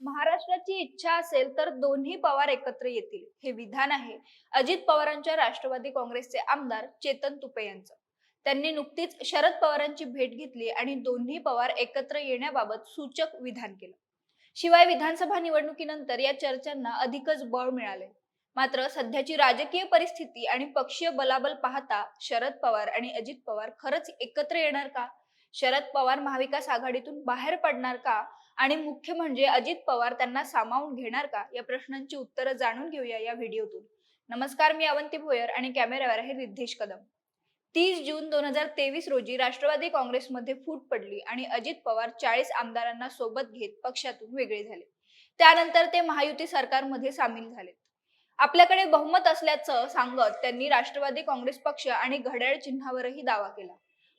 महाराष्ट्राची इच्छा असेल तर दोन्ही पवार एकत्र येतील. हे विधान आहे. अजित पवारांच्या राष्ट्रवादी काँग्रेसचे आमदार चेतन तुपे यांचं. त्यांनी नुकतीच शरद पवारांची भेट घेतली आणि दोन्ही पवार एकत्र येण्याबाबत सूचक विधान केलं. शिवाय विधानसभा निवडणुकीनंतर या चर्चांना अधिकच बळ मिळाले मात्र सध्याची राजकीय परिस्थिती आणि पक्षीय बलाबल पाहता शरद पवार आणि अजित पवार खरंच एकत्र येणार का? शरद पवार महाविकास आघाडीतून बाहेर पडणार का? आणि मुख्य म्हणजे अजित पवार त्यांना सामावून घेणार का? या प्रश्नांची उत्तरं जाणून घेऊया या व्हिडिओतून. नमस्कार मी अवंती भोयर आणि कॅमेऱ्यावर आहे रिद्धेश कदम. तीस जून दोन हजार तेवीस रोजी राष्ट्रवादी काँग्रेसमध्ये फूट पडली आणि अजित पवार चाळीस आमदारांना सोबत घेत पक्षातून वेगळे झाले. त्यानंतर ते महायुती सरकारमध्ये सामील झाले आपल्याकडे बहुमत असल्याचं सांगत त्यांनी राष्ट्रवादी काँग्रेस पक्ष आणि घड्याळ चिन्हावरही दावा केला.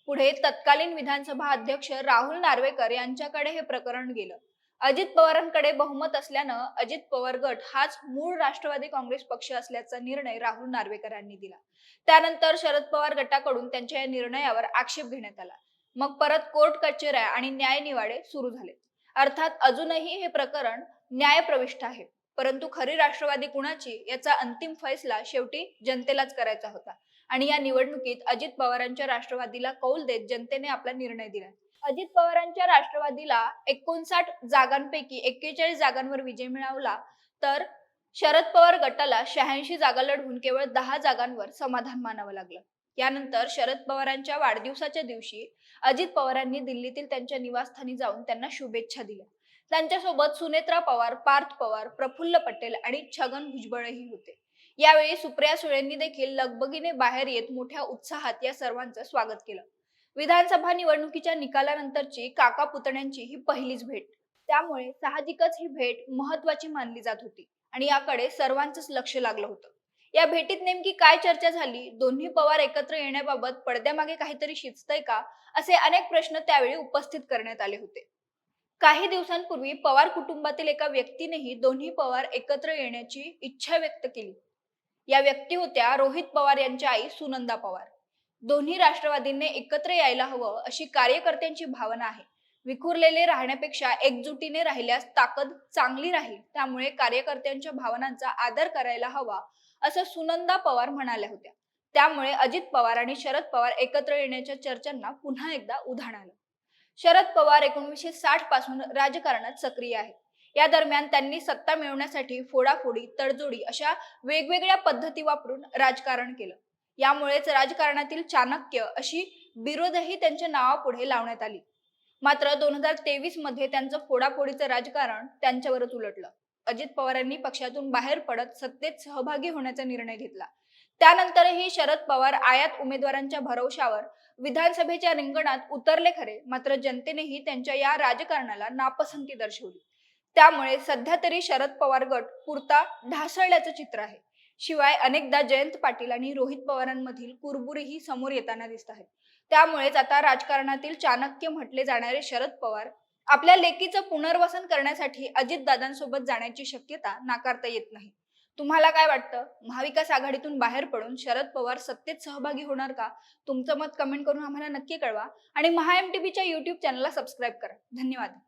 पुढे तत्कालीन विधानसभा अध्यक्ष राहुल नार्वेकर यांच्याकडे हे प्रकरण गेलं. अजित पवारांकडे बहुमत असल्यानं अजित पवार गट हाच मूळ राष्ट्रवादी काँग्रेस पक्ष असल्याचा निर्णय राहुल नार्वेकरांनी दिला. त्यानंतर शरद पवार गटाकडून त्यांच्या या निर्णयावर आक्षेप घेण्यात आला. मग परत कोर्ट कचेऱ्या आणि न्यायनिवाडे सुरू झाले. अर्थात अजूनही हे प्रकरण न्यायप्रविष्ट आहे. परंतु खरी राष्ट्रवादी कुणाची याचा अंतिम फैसला शेवटी जनतेलाच करायचा होता. आणि या निवडणुकीत अजित पवारांच्या राष्ट्रवादीला कौल देत जनतेने आपला निर्णय दिला. अजित पवारांच्या राष्ट्रवादीला एकोणसाठ जागांपैकी एक्केचाळीस जागांवर विजय मिळवला तर शरद पवार गटाला शहाऐंशी जागा लढवून केवळ दहा जागांवर समाधान मानावं लागलं. यानंतर शरद पवारांच्या वाढदिवसाच्या दिवशी अजित पवारांनी दिल्लीतील त्यांच्या निवासस्थानी जाऊन त्यांना शुभेच्छा दिल्या. त्यांच्यासोबत सुनेत्रा पवार पार्थ पवार प्रफुल्ल पटेल आणि छगन भुजबळही होते. यावेळी सुप्रिया सुळेंनी देखील लगबगीने बाहेर येत मोठ्या उत्साहात या सर्वांचं स्वागत केलं. विधानसभा निवडणुकीच्या निकालानंतरची काका पुतण्यांची ही पहिलीच भेट. त्यामुळे साहजिकच ही भेट महत्वाची मानली जात होती आणि याकडे सर्वांचंच लक्ष लागलं होतं. या भेटीत नेमकी काय चर्चा झाली दोन्ही पवार एकत्र येण्याबाबत पडद्यामागे काहीतरी शिजतंय का असे अनेक प्रश्न त्यावेळी उपस्थित करण्यात आले होते. काही दिवसांपूर्वी पवार कुटुंबातील एका व्यक्तीनेही दोन्ही पवार एकत्र येण्याची इच्छा व्यक्त केली. या व्यक्ती होत्या रोहित पवार यांच्या आई सुनंदा पवार. दोन्ही राष्ट्रवादींनी एकत्र यायला हवं अशी कार्यकर्त्यांची भावना आहे. विखुरलेले राहण्यापेक्षा एकजुटीने राहिल्यास ताकद चांगली राहील त्यामुळे कार्यकर्त्यांच्या भावनांचा आदर करायला हवा असं सुनंदा पवार म्हणाल्या होत्या. त्यामुळे अजित पवार आणि शरद पवार एकत्र येण्याच्या चर्चांना पुन्हा एकदा उधाण आलं. शरद पवार एकोणीसशे साठपासून राजकारणात सक्रिय आहेत. या दरम्यान त्यांनी सत्ता मिळवण्यासाठी फोडाफोडी तडजोडी अशा वेगवेगळ्या पद्धती वापरून राजकारण केलं. यामुळेच राजकारणातील चाणक्य अशी बिरोधही त्यांच्या नावापुढे लावण्यात आली. मात्र दोन हजार तेवीसमध्ये त्यांचं फोडाफोडीचं राजकारण त्यांच्यावरच उलटलं. अजित पवारांनी पक्षातून बाहेर पडत सत्तेत सहभागी होण्याचा निर्णय घेतला. त्यानंतरही शरद पवार आयात उमेदवारांच्या भरवशावर विधानसभेच्या रिंगणात उतरले खरे मात्र जनतेनेही त्यांच्या या राजकारणाला नापसंती दर्शवली. त्यामुळे सध्या तरी शरद पवार गट पुरता ढासळल्याचं चित्र आहे. शिवाय अनेकदा जयंत पाटील आणि रोहित पवारांमधील कुरबुरीही समोर येताना दिसत आहेत. त्यामुळेच आता राजकारणातील चाणक्य म्हटले जाणारे शरद पवार आपल्या लेकीचं पुनर्वसन करण्यासाठी अजितदादांसोबत जाण्याची शक्यता नाकारता येत नाही. तुम्हाला काय वाटतं? महाविकास आघाडीतून बाहेर पडून शरद पवार सत्तेत सहभागी होणार का? तुमचं मत कमेंट करून आम्हाला नक्की कळवा. आणि महा एम युट्यूब चॅनलला सबस्क्राईब करा. धन्यवाद.